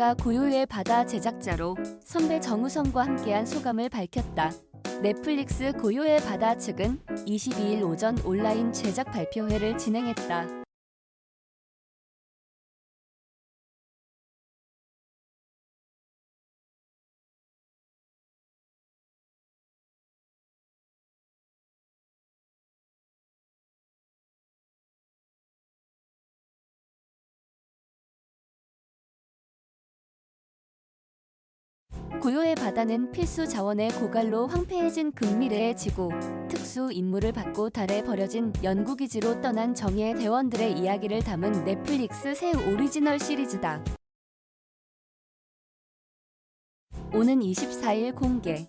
작가가 고요의 바다 제작자로 선배 정우성과 함께한 소감을 밝혔다. 넷플릭스 고요의 바다 측은 22일 오전 온라인 제작 발표회를 진행했다. 고요의 바다는 필수 자원의 고갈로 황폐해진 극미래의 지구, 특수 임무를 받고 달에 버려진 연구기지로 떠난 정예 대원들의 이야기를 담은 넷플릭스 새 오리지널 시리즈다. 오는 24일 공개.